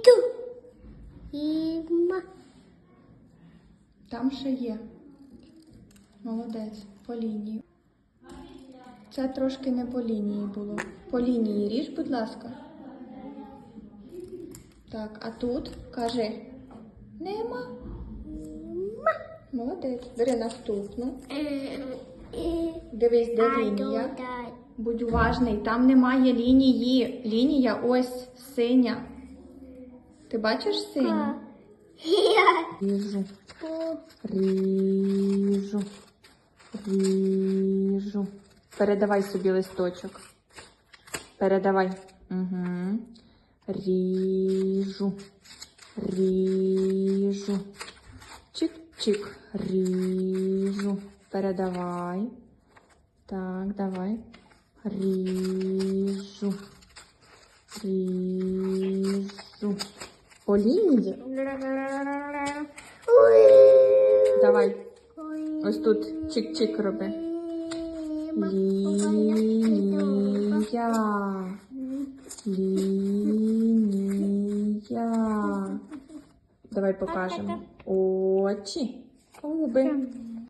іду. І ма. Там ще є. Молодець. По лінії. Це трошки не по лінії було. По лінії ріж, будь ласка. Так, а тут кажи. Нема. Нема. Молодець. Бери наступну. Е, е, Дивись, де лінія. Будь уважний, там немає лінії. Лінія ось синя. Ти бачиш синю? Ріжу. Ріжу. Ріжу. Передавай собі листочок. Передавай. Угу. Ріжу. Ріжу. Чик-чик. Ріжу. Передавай. Так, давай. Ріжу. Ріжу. По лінії. Давай. Ось тут чик-чик роби. Лінія. Лінія. Давай покажемо. Очі. Губи.